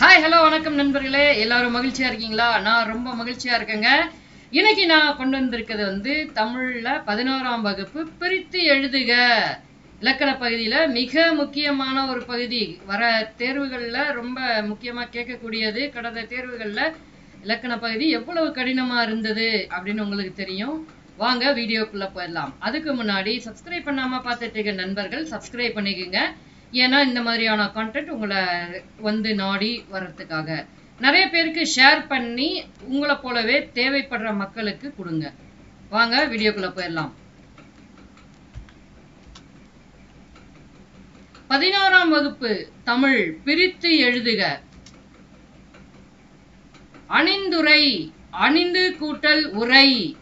Hi hello வணக்கம் நண்பர்களே. எல்லாரும் மகிழ்ச்சியா இருக்கீங்களா? நான் ரொம்ப மகிழ்ச்சியா இருக்கேங்க. இன்னைக்கு நான் கொண்டு வந்திருக்கிறது வந்து தமிழ்ல பதினோராம் வகுப்பு பிரித்து எழுதுக. இலக்கண பகுதியில மிக முக்கியமான ஒரு பகுதி. வர தேர்வுகள்ல ரொம்ப முக்கியமா கேட்கக்கூடியது கடந்த தேர்வுகள்ல இலக்கண பகுதி எவ்வளவு கடினமா இருந்தது அப்படின்னு உங்களுக்கு தெரியும். வாங்க வீடியோக்குள்ள போயிடலாம். அதுக்கு முன்னாடி சப்ஸ்கிரைப் பண்ணாம பார்த்துட்டு இருக்க நண்பர்கள் சப்ஸ்கிரைப் பண்ணிக்கோங்க. ஏன்னா இந்த மாதிரியான கண்டென்ட் உங்களை வந்து நாடி வர்றதுக்காக. நிறைய பேருக்கு ஷேர் பண்ணி உங்களை போலவே தேவைப்படுற மக்களுக்கு கொடுங்க. வாங்க வீடியோக்குள்ள போயிடலாம். பதினாறாம் வகுப்பு தமிழ் பிரித்து எழுதுக. அணிந்துரை அணிந்து கூட்டல் உரை.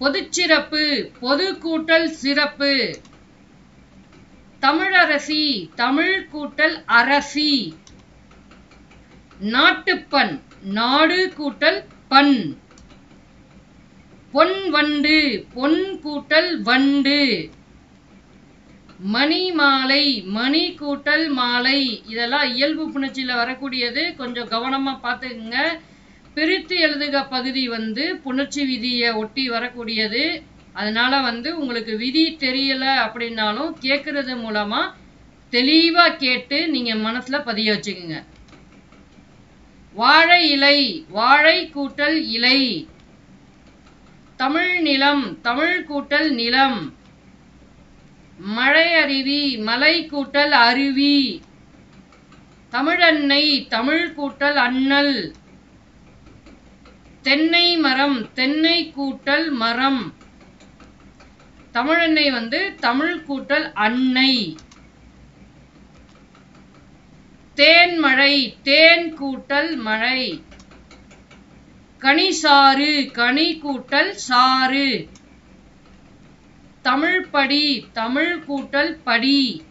பொதுச்சிறப்பு பொது கூட்டல் சிறப்பு. தமிழரசி தமிழ் கூட்டல் அரசி. நாட்டுப்பண் நாடு கூட்டல் பண். பொன் வண்டு பொன் கூட்டல் வண்டு. மணி மாலை மணி கூட்டல் மாலை. இதெல்லாம் இயல்பு புணர்ச்சியில் வரக்கூடியது. கொஞ்சம் கவனமா பார்த்துக்குங்க. பிரித்து எழுதுக பகுதி வந்து புணர்ச்சி விதியை ஒட்டி வரக்கூடியது. அதனால வந்து உங்களுக்கு விதி தெரியல அப்படின்னாலும் கேட்கறது மூலமா தெளிவா கேட்டு நீங்க மனசுல பதிய வச்சுக்கோங்க. வாழை இலை வாழை கூட்டல் இலை. தமிழ் நிலம் தமிழ் கூட்டல் நிலம். மழை அருவி மலை கூட்டல் அருவி. தமிழன்னை தமிழ் கூட்டல் அண்ணல். தென்னை மரம் தென்னை கூட்டல் மரம். தமிழன்னை வந்து தமிழ் கூட்டல் அன்னை. தேன்மழை தேன் கூட்டல் மழை. கனிசாறு கனி கூட்டல் சாறு. தமிழ் படி தமிழ் கூட்டல் படி.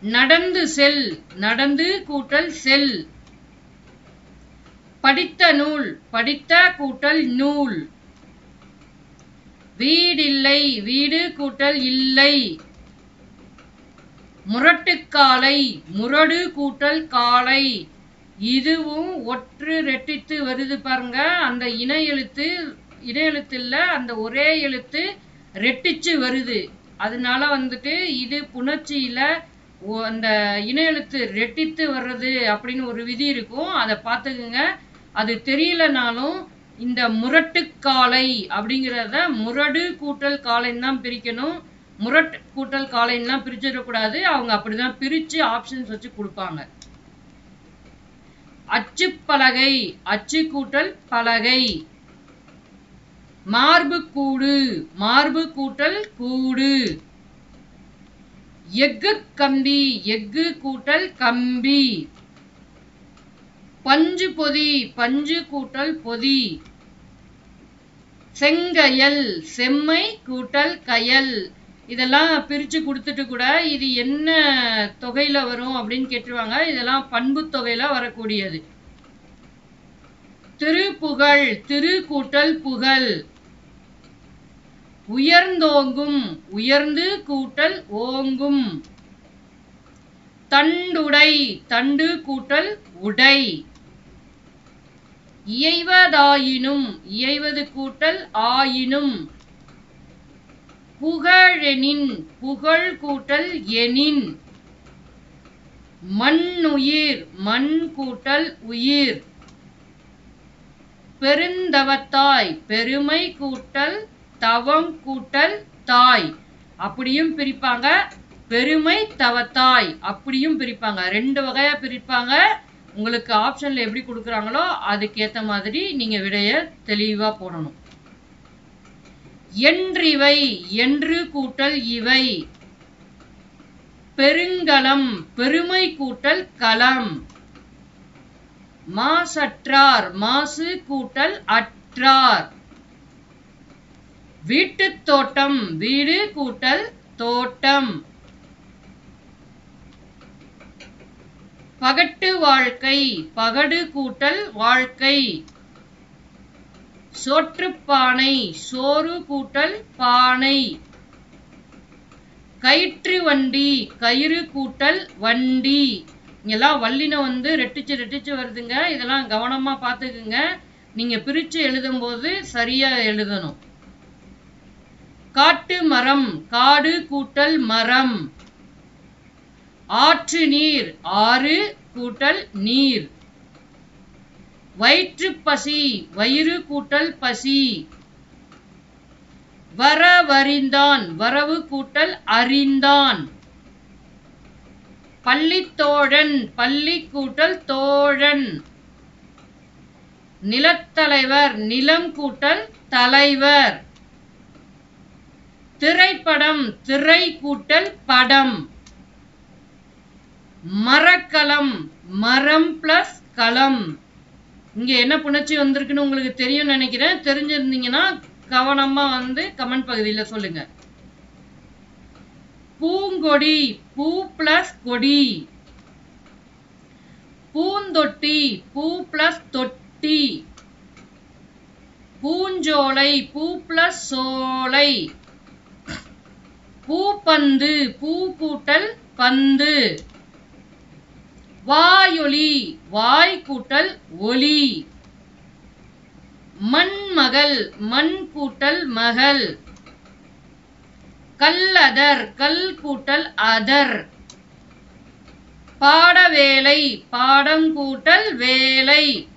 நடந்து செல் நடந்து கூட்டல் செல். படித்த நூல் படித்த கூட்டல் நூல். வீடில்லை வீடு கூட்டல் இல்லை. முரட்டுக்காலை முரடு கூட்டல் காலை. இதுவும் ஒற்று ரெட்டித்து வருது பாருங்க. அந்த இணை எழுத்து இணை எழுத்து அந்த ஒரே எழுத்து ரெட்டிச்சு வருது. அதனால வந்துட்டு இது புணர்ச்சியில ஒ- அந்த இணை எழுத்து ரெட்டித்து வர்றது அப்படின்னு ஒரு விதி இருக்கும். அதை பார்த்துக்குங்க. அது தெரியலனாலும் இந்த முரட்டு காலை அப்படிங்கிறத முரடு கூட்டல் காலைன்னு தான் பிரிக்கணும். முரட் கூட்டல் காலைன்னுலாம் பிரிச்சிடக்கூடாது. அவங்க அப்படிதான் பிரிச்சு ஆப்ஷன்ஸ் வச்சு கொடுப்பாங்க. அச்சு பலகை அச்சு கூட்டல் பலகை. மார்பு கூடு மார்பு கூட்டல் கூடு. எஃகு கம்பி எஃகு கூட்டல் கம்பி. பஞ்சு பொதி பஞ்சு கூட்டல் பொதி. செங்கயல் செம்மை கூட்டல் கயல். இதெல்லாம் பிரிச்சு கொடுத்துட்டு கூட இது என்ன தொகையில வரும் அப்படின்னு கேட்டுருவாங்க. இதெல்லாம் பண்பு தொகையில வரக்கூடியது. திருப்புகழ் திரு கூட்டல் புகழ். உயர்ந்தோங்கும் உயர்ந்து கூட்டல் ஓங்கும். தண்டுடை தண்டு கூட்டல் உடை. இயைவதாயினும் இயைவது கூட்டல் ஆயினும். புகழெனின் புகழ் கூட்டல் எனின். மண்ணுயிர் மண் கூட்டல் உயிர். பெருந்தவத்தாய் பெருமை கூட்டல் தவம் கூட்டல் தாய். அப்படியும் பிரிப்பாங்க. பெருமை தவத்தாய் அப்படியும் பிரிப்பாங்க. ரெண்டு வகையா பிரிப்பாங்க. உங்களுக்கு ஆப்ஷனில் எப்படி கொடுக்குறாங்களோ அதுக்கேற்ற மாதிரி நீங்க விடைய தெளிவா போடணும். என்றிவை என்று கூட்டல் இவை. பெருங்கலம் பெருமை கூட்டல் களம் மாசற்றார் மாசு கூட்டல் அற்றார். வீட்டுத் தோட்டம் வீடு கூட்டல் தோட்டம். பகட்டு வாழ்க்கை பகடு கூட்டல் வாழ்க்கை. சோற்றுப்பானை சோறு கூட்டல் பானை. கயிற்று வண்டி கயிறு கூட்டல் வண்டி. இங்கெல்லாம் வல்லினம் வந்து ரெட்டிச்சு ரெட்டிச்சு வருதுங்க. இதெல்லாம் கவனமா பார்த்துக்குங்க. நீங்க பிரிச்சு எழுதும்போது சரியா எழுதணும். காட்டு மரம் காடு கூட்டல் மரம். ஆற்று நீர் ஆறு கூட்டல் நீர். வயிற்று பசி வயிறு கூட்டல் பசி. வரவறிந்தான் வரவு கூட்டல் அறிந்தான். பள்ளித்தோழன் பள்ளி கூட்டல் தோழன். நிலத்தலைவர் நிலம் கூட்டல் தலைவர். திரைப்படம் திரை கூட்டல் படம். மரக்கலம் மரம் பிளஸ் களம் இங்க என்ன புணர்ச்சி வந்திருக்குன்னு உங்களுக்கு தெரியும் நினைக்கிறேன். தெரிஞ்சிருந்தீங்கன்னா கவனமா வந்து கமெண்ட் பகுதியில சொல்லுங்க. பூங்கொடி பூ பிளஸ் கொடி. பூந்தொட்டி பூ பிளஸ் தொட்டி. பூஞ்சோலை பூ பிளஸ் சோலை. பூப்பந்து பூ கூட்டல் பந்து. வாயொலி வாய் கூட்டல் ஒலி. மண்மகள் மண் கூட்டல் மகள். கல்லதர் கல் கூட்டல் அதர். பாடவேலை பாடம் கூட்டல் வேலை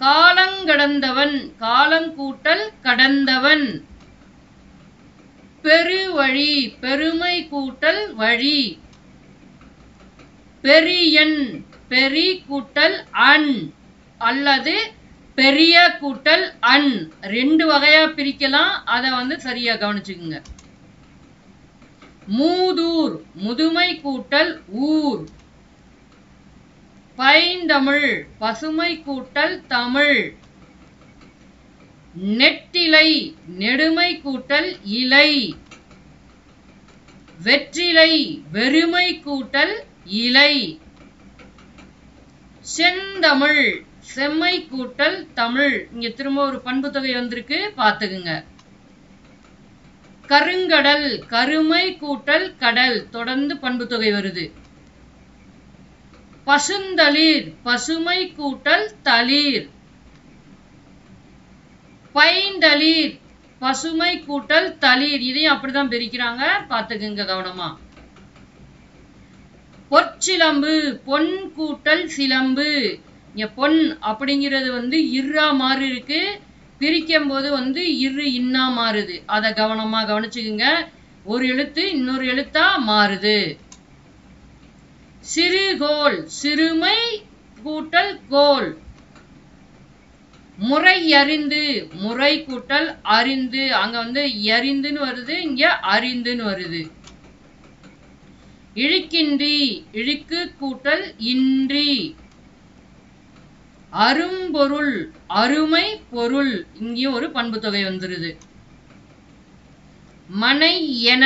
காலங்கடந்தவன் காலங்கூட்டல் கடந்தவன். பெருவழி பெருமை கூட்டல் வழி. பெரியன் பெரி கூட்டல் அன் அல்லது பெரிய கூட்டல் அன். ரெண்டு வகையா பிரிக்கலாம். அதை வந்து சரியா கவனிச்சுக்குங்க. மூதூர் முதுமை கூட்டல் ஊர். பைந்தமிழ் பசுமை கூட்டல் தமிழ். நெட்டிலை நெடுமை கூட்டல் இலை. வெற்றிலை வெறுமை கூட்டல் இலை. செந்தமிழ் செம்மை கூட்டல் தமிழ். இங்க திரும்ப ஒரு பண்பு தொகை வந்திருக்கு. பாத்துக்குங்க. கருங்கடல் கருமை கூட்டல் கடல். தொடர்ந்து பண்பு தொகை வருது. பசுந்தளிர் பசுமை கூட்டல் தளிர். பைந்தளிர் பசுமை கூட்டல் தளிர். இதையும் அப்படிதான் பிரிக்கிறாங்க. பாத்துக்குங்க கவனமா. பொற்சிலம்பு பொன் கூட்டல் சிலம்பு. இங்க பொன் அப்படிங்கிறது வந்து இர்ரா மாறு இருக்கு. பிரிக்கும் போது வந்து இரு இன்னா மாறுது. அதை கவனமா கவனிச்சுக்குங்க. ஒரு எழுத்து இன்னொரு எழுத்தா மாறுது. சிறுகோல் சிறுமை கூட்டல் கோல் முறை அறிந்து முறை கூட்டல் அறிந்து. அங்க வந்து எறிந்துன்னு வருது இங்க அறிந்துன்னு வருது. இழுக்கின்றி இழுக்கு கூட்டல் இன்றி. அரும்பொருள் அருமை பொருள் இங்கேயும் ஒரு பண்பு தொகை வந்துருது. மனை என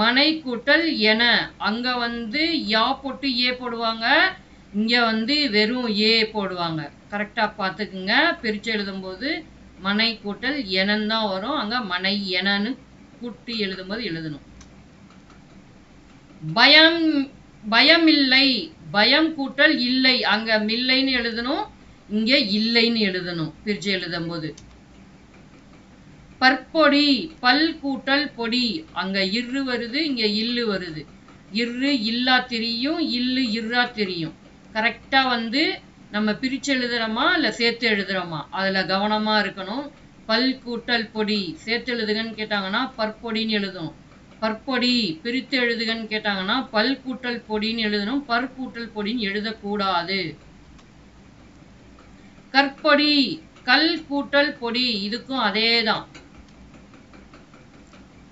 மனை கூட்டல் என அங்க வந்து யா போட்டு ஏ போடுவாங்க இங்க வந்து வெறும் ஏ போடுவாங்க. கரெக்டா பார்த்துக்குங்க. பிரிச்சு எழுதும்போது மனை கூட்டல் எனன்னு தான் வரும். அங்க மனை எனன்னு கூட்டி எழுதும்போது எழுதணும். பயம் பயம் இல்லை பயம் கூட்டல் இல்லை. அங்க மில்லைன்னு எழுதணும் இங்க இல்லைன்னு எழுதணும் பிரிச்சு எழுதும்போது. பற்பொடி பல் கூட்டல் பொடி. அங்க இரு வருது இங்க இல்லு வருது. இரு இல்லா தெரியும் இல்லு இருறா தெரியும். கரெக்டா வந்து நம்ம பிரிச்சு எழுதுறோமா இல்ல சேர்த்து எழுதுறோமா? அதுல கவனமா இருக்கணும். பல் கூட்டல் பொடி சேர்த்து எழுதுகன்னு கேட்டாங்கன்னா பற்பொடின்னு எழுதணும் பற்பொடி பிரித்து எழுதுகன்னு கேட்டாங்கன்னா பல் கூட்டல் பொடின்னு எழுதணும் பற்பூட்டல் பொடின்னு எழுதக்கூடாது. கற்பொடி கல் கூட்டல் பொடி இதுக்கும் அதேதான்.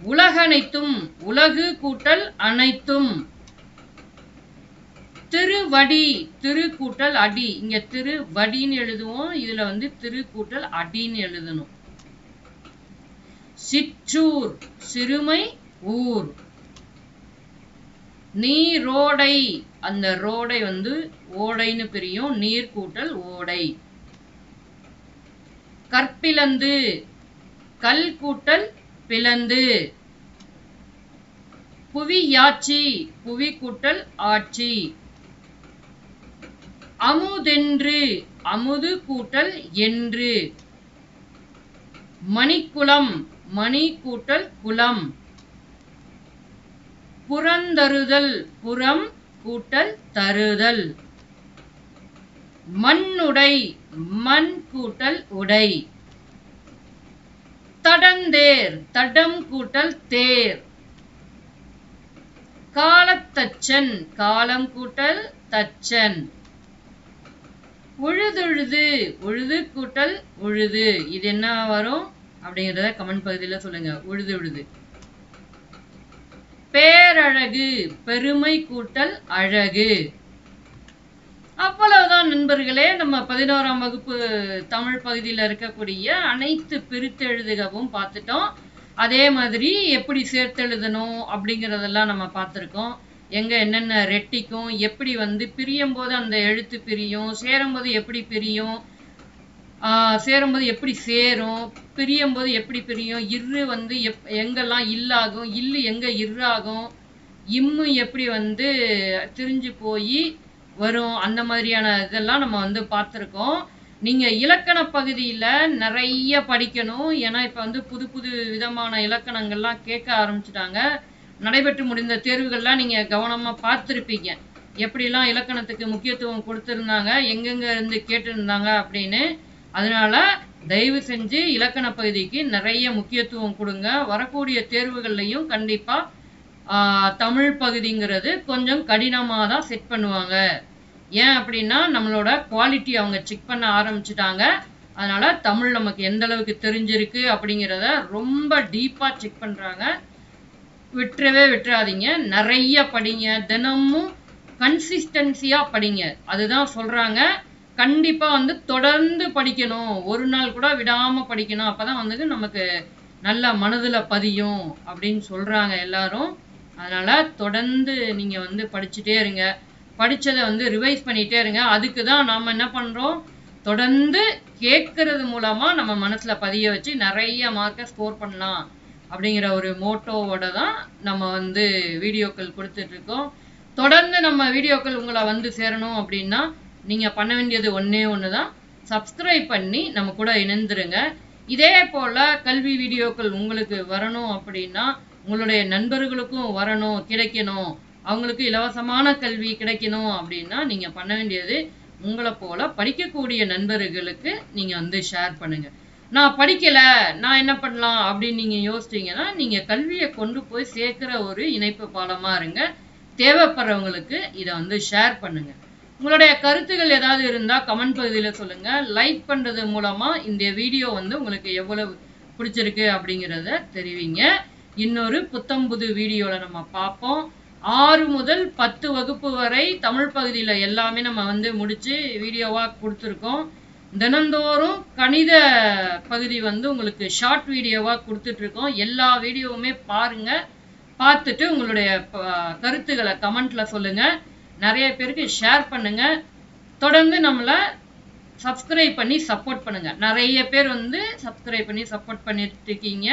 உலகனைத்தும் உலகு கூட்டல் அனைத்தும். திருவடி திரு கூட்டல் அடி. இங்க திரு வடின்னு எழுதுவோம் இதுல வந்து திரு கூட்டல் அடின்னு எழுதணும். சிற்றூர் சிறுமை ஊர். நீரோடை. அந்த ரோடை வந்து ஓடைன்னு பிரியும். நீர் கூட்டல் ஓடை. கற்பிலந்து கல் கூட்டல் பிளந்து. புவியாட்சி. புவி கூட்டல் ஆட்சி. அமுதென்று. அமுது கூட்டல் என்று. மணிக்குளம். மணி கூட்டல் குளம். புறந்தருதல் புறம் கூட்டல் தருதல். மண்ணுடை மண் கூட்டல் உடை. தடந்தேர் தடம் கூட்டல் தேர். காலத்தச்சன் காலம் கூட்டல் தச்சன். உழுதுழுது உழுது கூட்டல் உழுது. இது என்ன வரும்? அப்படிங்கிறத கமெண்ட் பகுதியில் சொல்லுங்க. உழுது உழுது. பேரழகு பெருமை கூட்டல் அழகு. அவ்வளவுதான் நண்பர்களே நம்ம பதினோராம் வகுப்பு தமிழ் பகுதியில் இருக்கக்கூடிய அனைத்து பிரித்தெழுதுகவும் பார்த்துட்டோம். அதே மாதிரி எப்படி சேர்த்தெழுதணும் அப்படிங்கிறதெல்லாம் நம்ம பார்த்துருக்கோம். எங்க என்னென்ன ரெட்டிக்கும் எப்படி வந்து பிரியும் போது அந்த எழுத்து பிரியும் சேரும்போது எப்படி பிரியும் சேரும்போது எப்படி சேரும்? பிரியும் போது எப்படி பிரியும்? இரு வந்து எப் எங்கெல்லாம் இல்லாகும்? இல்லு எங்கே இர்ராகும் இம்மு எப்படி வந்து திரிஞ்சு போய் வரும்? அந்த மாதிரியான இதெல்லாம் நம்ம வந்து பார்த்துருக்கோம். நீங்கள் இலக்கண பகுதியில் நிறைய படிக்கணும். ஏன்னா இப்போ வந்து புது புது விதமான இலக்கணங்கள்லாம் கேட்க ஆரம்பிச்சிட்டாங்க. நடைபெற்று முடிந்த தேர்வுகள்லாம் நீங்கள் கவனமாக பார்த்துருப்பீங்க. எப்படிலாம் இலக்கணத்துக்கு முக்கியத்துவம் கொடுத்துருந்தாங்க? எங்கெங்கே இருந்து கேட்டிருந்தாங்க? அப்படின்னு அதனால தயவு செஞ்சு இலக்கண பகுதிக்கு நிறைய முக்கியத்துவம் கொடுங்க. வரக்கூடிய தேர்வுகள்லையும் கண்டிப்பாக தமிழ் பகுதிங்கிறது கொஞ்சம் கடினமாக தான் செட் பண்ணுவாங்க. ஏன் அப்படின்னா நம்மளோட குவாலிட்டி அவங்க செக் பண்ண ஆரம்பிச்சிட்டாங்க. அதனால தமிழ் நமக்கு எந்த அளவுக்கு தெரிஞ்சிருக்கு அப்படிங்கிறத ரொம்ப டீப்பாக செக் பண்ணுறாங்க விட்டுறவே விட்டுறாதீங்க. நிறைய படிங்க. தினமும் கன்சிஸ்டன்சியாக படிங்க. அதுதான் சொல்கிறாங்க கண்டிப்பா வந்து தொடர்ந்து படிக்கணும். ஒரு நாள் கூட விடாம படிக்கணும். அப்பதான் வந்து நமக்கு நல்ல மனதுல பதியும் அப்படின்னு சொல்றாங்க எல்லாரும். அதனால தொடர்ந்து நீங்க வந்து படிச்சுட்டே இருங்க. படித்ததை வந்து ரிவைஸ் பண்ணிட்டே இருங்க. அதுக்கு தான் நாம என்ன பண்றோம்? தொடர்ந்து கேட்கறது மூலமா நம்ம மனசுல பதிய வச்சு நிறைய மார்க்கை ஸ்கோர் பண்ணலாம் அப்படிங்கிற ஒரு மோட்டோவோட தான் நம்ம வந்து வீடியோக்கள் கொடுத்துட்டு இருக்கோம். தொடர்ந்து நம்ம வீடியோக்கள் உங்களை வந்து சேரணும் அப்படின்னா நீங்க பண்ண வேண்டியது ஒண்ணே ஒன்று தான் சப்ஸ்கிரைப் பண்ணி நம்ம கூட இணைந்துருங்க. இதே போல கல்வி வீடியோக்கள் உங்களுக்கு வரணும் அப்படின்னா உங்களுடைய நண்பர்களுக்கும் வரணும் கிடைக்கணும். அவங்களுக்கு இலவசமான கல்வி கிடைக்கணும் அப்படின்னா நீங்க பண்ண வேண்டியது உங்களை போல படிக்கக்கூடிய நண்பர்களுக்கு நீங்க வந்து ஷேர் பண்ணுங்க. நான் படிக்கல நான் என்ன பண்ணலாம் அப்படின்னு நீங்க யோசிச்சிங்கன்னா நீங்க கல்வியை கொண்டு போய் சேர்க்குற ஒரு இணைப்பு பாலமாக இருங்க. தேவைப்படுறவங்களுக்கு இதை வந்து ஷேர் பண்ணுங்க. உங்களுடைய கருத்துகள் ஏதாவது இருந்தா கமெண்ட் பகுதியில சொல்லுங்க. லைக் பண்றது மூலமா இந்த வீடியோ வந்து உங்களுக்கு எவ்வளவு பிடிச்சிருக்கு அப்படிங்கிறத தெரிவிங்க. இன்னொரு புத்தம்புது வீடியோவில் நம்ம பார்ப்போம். ஆறு முதல் பத்து வகுப்பு வரை தமிழ் பகுதியில எல்லாமே நம்ம வந்து முடிச்சு வீடியோவா கொடுத்துருக்கோம். தினந்தோறும் கணித பகுதி வந்து உங்களுக்கு ஷார்ட் வீடியோவா கொடுத்துட்ருக்கோம். எல்லா வீடியோவுமே பாருங்க. பார்த்துட்டு உங்களுடைய கருத்துக்களை கமெண்ட்ல சொல்லுங்க. நிறைய பேருக்கு ஷேர் பண்ணுங்க. தொடர்ந்து நம்மளை சப்ஸ்கிரைப் பண்ணி சப்போர்ட் பண்ணுங்க. நிறைய பேர் வந்து சப்ஸ்கிரைப் பண்ணி சப்போர்ட் பண்ணிட்டு இருக்கீங்க.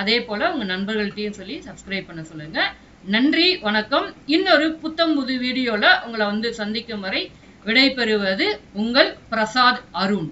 அதே போல உங்க நண்பர்கள்ட்டையும் சொல்லி சப்ஸ்கிரைப் பண்ண சொல்லுங்க. நன்றி வணக்கம். இன்னொரு புத்தம் புது வீடியோல உங்களை வந்து சந்திக்கும் வரை விடைபெறுவது உங்கள் பிரசாத் அருண்.